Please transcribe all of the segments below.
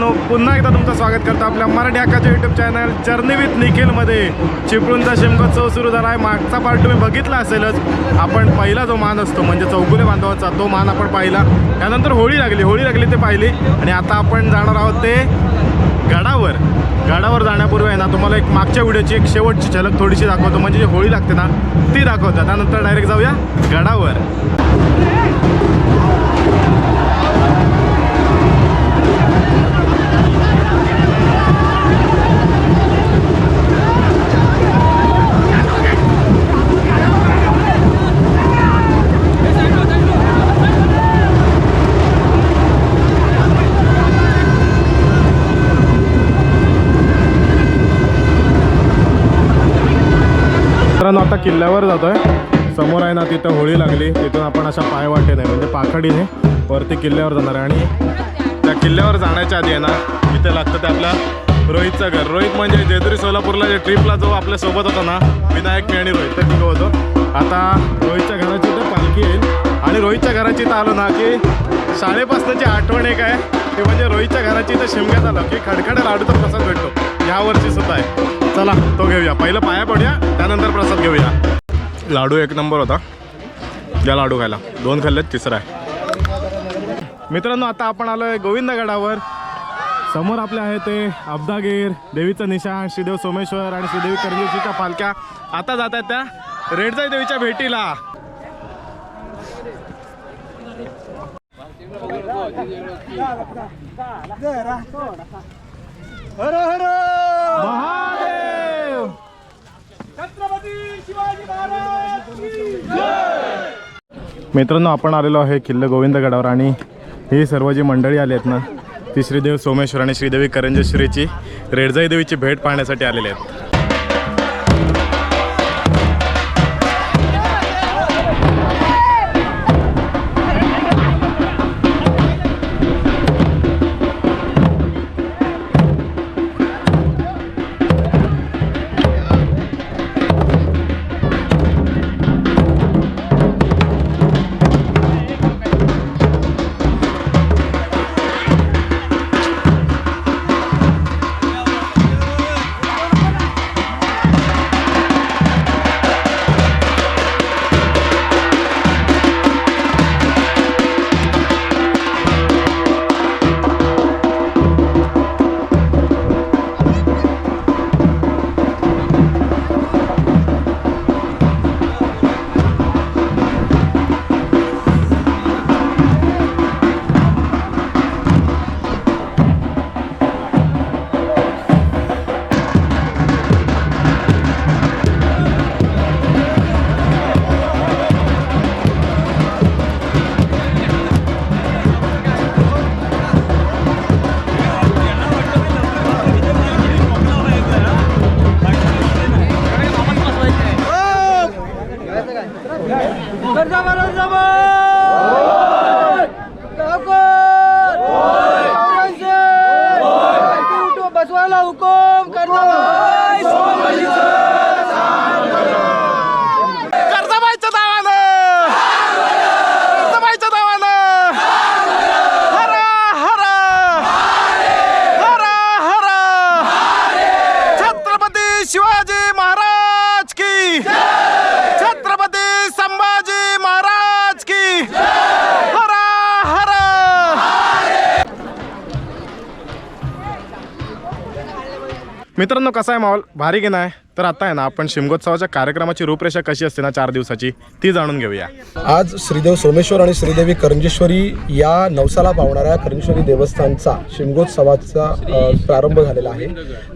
मित्रांनो पुन्हा एकदा तुमचं स्वागत करतो आपल्या मराठी हक्काच्या युट्यूब चॅनल जर्नी विथ निखिलमध्ये चिपळूणचा शिमकोत्सव सुरू झाला आहे मागचा पार्ट तुम्ही बघितला असेलच. आपण पहिला जो मान असतो म्हणजे चौगुले बांधवाचा तो मान आपण पाहिला. त्यानंतर होळी लागली. होळी लागली ते पाहिली. आणि आता आपण जाणार आहोत ते गडावर. गडावर जाण्यापूर्वी आहे ना तुम्हाला एक मागच्या व्हिडिओची एक शेवटची झलक थोडीशी दाखवतो. म्हणजे जी होळी लागते ना ती दाखवतो. त्यानंतर डायरेक्ट जाऊया गडावर. मित्रांनो आता किल्ल्यावर जातो आहे समोर आहे ना तिथं होळी लागली. तिथून आपण अशा पायवाटेने म्हणजे पाखडीने वरती किल्ल्यावर जाणार आहे. आणि त्या किल्ल्यावर जाण्याच्या आधी आहे ना इथे लागतं ते आपल्या रोहितचं घर. रोहित म्हणजे जेजुरी सोलापूरला जे ट्रिपला जो आपल्यासोबत होता ना विनायक मी आणि रोहित. ते तिघं होतो आता रोहितच्या घराची तर पालखी येईल. आणि रोहितच्या घराची तर आलो ना की शाळेपासूनची आठवण एक आहे. ते म्हणजे रोहितच्या घराची इथं शिमग्यात आलं की खडखड लाडूचा प्रसाद भेटतो. ह्या वर्षी सुद्धा आहे. चला तो घेऊया. पहिलं पाया पडूया त्यानंतर प्रसाद घेऊया. लाडू एक नंबर होता. या लाडू खायला. दोन खाल्लेत तिसरा आहे. मित्रांनो आता आपण आलो आहे गोविंदगडावर. समोर आपले आहे ते अब्दागीर देवीचं निशाण श्रीदेव सोमेश्वर आणि श्रीदेवी करंजीच्या पालख्या. आता जात आहेत त्या रेडजाई देवीच्या भेटीला. महादेव! मित्रांनो आपण आलेलो आहे किल्ले गोविंदगडावर आणि ही सर्व जी मंडळी आली आहेत ना ती श्रीदेव सोमेश्वर आणि श्रीदेवी करंजेश्वरीची रेडजाई देवीची भेट पाहण्यासाठी आलेले आहेत. मित्रांनो कसा आहे माहोल? भारी की नाही तर आता आहे ना आपण शिमगोत्सवाच्या कार्यक्रमाची रूपरेषा कशी असते ना चार दिवसाची ती जाणून घेऊया. आज श्रीदेव सोमेश्वर आणि श्रीदेवी करंजेश्वरी या नवसाला पावणाऱ्या करंजेश्वरी देवस्थानचा शिमगोत्सवाचा प्रारंभ झालेला आहे.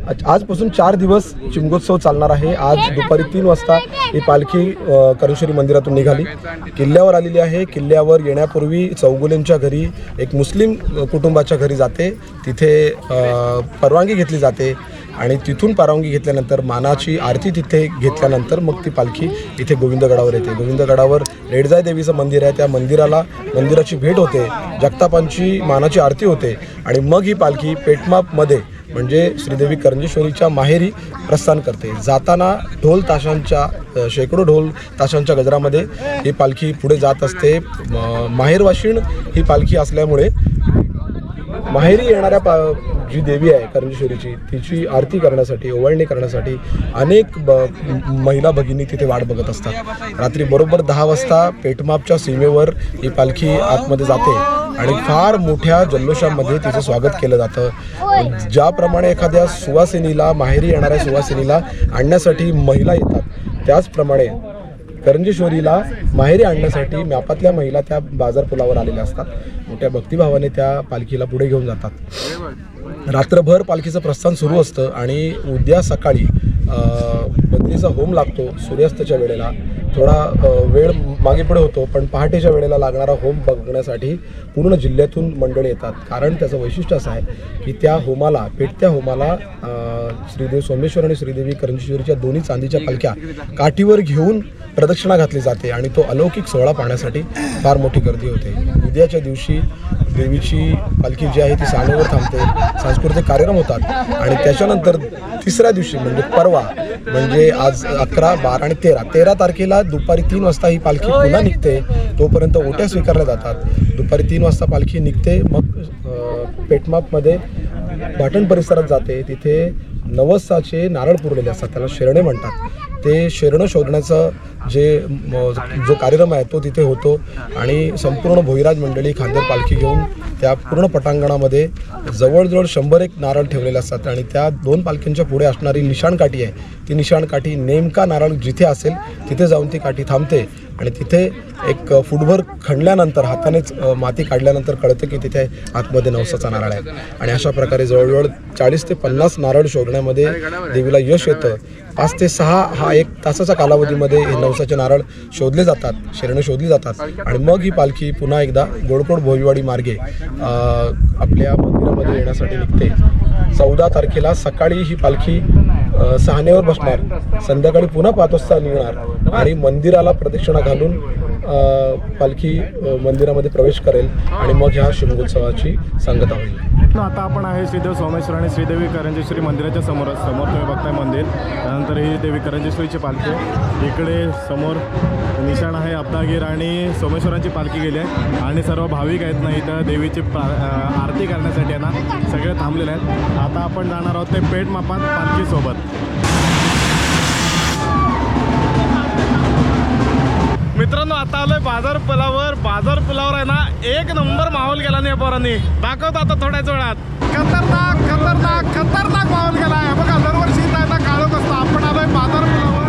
आज- आजपासून चार दिवस शिमगोत्सव चालणार आहे. आज दुपारी तीन वाजता ही पालखी करंजेश्वरी मंदिरातून निघाली. किल्ल्यावर आलेली आहे. किल्ल्यावर येण्यापूर्वी चौगुलेंच्या घरी एक मुस्लिम कुटुंबाच्या घरी जाते. तिथे परवानगी घेतली जाते. आणि तिथून परवानगी घेतल्यानंतर मानाची आरती तिथे घेतल्यानंतर मग ती पालखी इथे गोविंदगडावर येते. गोविंदगडावर रेडजाय देवीचं मंदिर आहे. त्या मंदिराला मंदिराची भेट होते. जगतापांची मानाची आरती होते. आणि मग ही पालखी पेटमापमध्ये म्हणजे श्रीदेवी करंजेश्वरीच्या माहेरी प्रस्थान करते. जाताना ढोल ताशांच्या शेकडो ढोल ताशांच्या गजरामध्ये ही पालखी पुढे जात असते. माहेरवाशिण माहेरवाशीण ही पालखी असल्यामुळे माहेरी येणाऱ्या पा जी देवी आहे करंजेश्वरीची तिची आरती करण्यासाठी ओवाळणी करण्यासाठी अनेक ब महिला भगिनी तिथे वाट बघत असतात. रात्री बरोबर दहा वाजता पेटमापच्या सीमेवर ही पालखी आतमध्ये जाते आणि फार मोठ्या जल्लोषामध्ये तिचं स्वागत केलं जातं. ज्याप्रमाणे एखाद्या सुवासिनीला माहेरी येणाऱ्या सुवासिनीला आणण्यासाठी महिला येतात त्याचप्रमाणे करंजेश्वरीला माहेरी आणण्यासाठी मॅपातल्या महिला त्या बाजारपुलावर आलेल्या असतात. मोठ्या भक्तिभावाने त्या पालखीला पुढे घेऊन जातात. रात्रभर पालखीचं प्रस्थान सुरू असतं आणि उद्या सकाळी बदलीचा होम लागतो सूर्यास्ताच्या वेळेला. थोडा वेळ मागे पुढे होतो पण पहाटेच्या वेळेला लागणारा होम बघण्यासाठी पूर्ण जिल्ह्यातून मंडळी येतात. कारण त्याचं वैशिष्ट्य असं आहे की त्या होमाला पेटत्या होमाला श्रीदेव सोमेश्वर आणि श्रीदेवी करंजेश्वरीच्या दोन्ही चांदीच्या पालख्या काठीवर घेऊन प्रदक्षिणा घातली जाते आणि तो अलौकिक सोहळा पाहण्यासाठी फार मोठी गर्दी होते. उद्याच्या दिवशी देवीची पालखी जी आहे ती सानेवर थांबते. सांस्कृतिक कार्यक्रम होतात. आणि त्याच्यानंतर तिसऱ्या दिवशी म्हणजे परवा म्हणजे आज अकरा बारा आणि तेरा. तेरा तारखेला दुपारी तीन वाजता ही पालखी पुन्हा निघते. तोपर्यंत ओट्या स्वीकारल्या जातात. दुपारी तीन वाजता पालखी निघते. मग पेटमापमध्ये पाटण परिसरात जाते. तिथे नवसाचे नारळ पुरलेले असतात. त्याला शेरणे म्हणतात. ते शेरणं शोधण्याचं जे जो कार्यक्रम आहे तो तिथे होतो. आणि संपूर्ण भोईराज मंडळी खांदेर पालखी घेऊन त्या पूर्ण पटांगणामध्ये जवळजवळ शंभर एक नारळ ठेवलेले असतात. आणि त्या दोन पालखींच्या पुढे असणारी निशाणकाठी आहे. ती निशाणकाठी नेमका नारळ जिथे असेल तिथे जाऊन ती काठी थांबते. आणि तिथे एक फुटभर खणल्यानंतर हातानेच माती काढल्यानंतर कळतं की तिथे आतमध्ये नवसाचा नारळ आहे. आणि अशा प्रकारे जवळजवळ चाळीस ते पन्नास नारळ शोधण्यामध्ये देवीला यश येतं. पाच ते सहा हा एक तासाच्या कालावधीमध्ये हे नवसाचे नारळ शोधले जातात शरणे शोधली जातात. आणि मग ही पालखी पुन्हा एकदा गोडकोड भोईवाडी मार्गे आपल्या मंदिरामध्ये येण्यासाठी निघते. चौदा तारखेला सकाळी ही पालखी सहानेवर बसणार. संध्याकाळी पुन्हा पाच वाजता निघणार आणि मंदिराला प्रदक्षिणा घालून पालखी मंदिरामध्ये प्रवेश करेल आणि मग ह्या शिमगोत्सवाची सांगता होईल. आता आपण आहे श्रीदेव सोमेश्वर आणि श्रीदेवी करंजेश्वरी मंदिराच्या समोर समोर तुम्ही बघताय मंदिर. त्यानंतर ही देवी करंजेश्वरीची पालखी आहे. इकडे समोर निशाण आहे अब्दागीर आणि सोमेश्वरांची पालखी गेली आहे. आणि सर्व भाविक आहेत ना इथं देवीची पा आरती करण्यासाठी आहे ना सगळे थांबलेले आहेत. आता आपण जाणार आहोत ते पेठ मापात पालखीसोबत. मित्रांनो आता आलोय बाजार पुलावर. बाजार पुलावर आहे ना एक नंबर माहोल गेला नाही पोरांनी. दाखवतो आता थोड्याच वेळात. खतरनाक खतरनाक खतरनाक माहोल गेला आहे. बघा दरवर्षी इथं काळोख असतो. आपण आलोय बाजार पुलावर.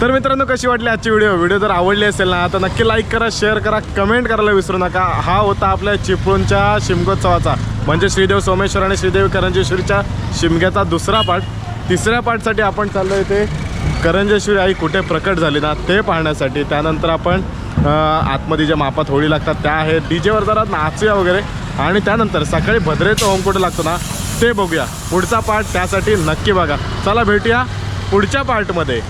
तर मित्रांनो कशी वाटली आजची व्हिडिओ व्हिडिओ जर आवडली असेल ना तर नक्की लाईक करा शेअर करा कमेंट करायला विसरू नका. हा होता आपल्या चिपळूणच्या शिमगोत्सवाचा म्हणजे श्रीदेव सोमेश्वर आणि श्रीदेवी करंजेश्वरीच्या शिमग्याचा दुसरा पार्ट तिसऱ्या पार्टसाठी आपण चाललो इथे करंजेश्वरी आई कुठे प्रकट झाली ना ते पाहण्यासाठी. त्यानंतर आपण आतमध्ये ज्या मापात होळी लागतात त्या आहेत. डी जेवर जरा नाचूया वगैरे. आणि त्यानंतर सकाळी भद्रेचं होम लागतो ना ते बघूया. पुढचा पार्ट त्यासाठी नक्की बघा. चला भेटूया पुढच्या पार्टमध्ये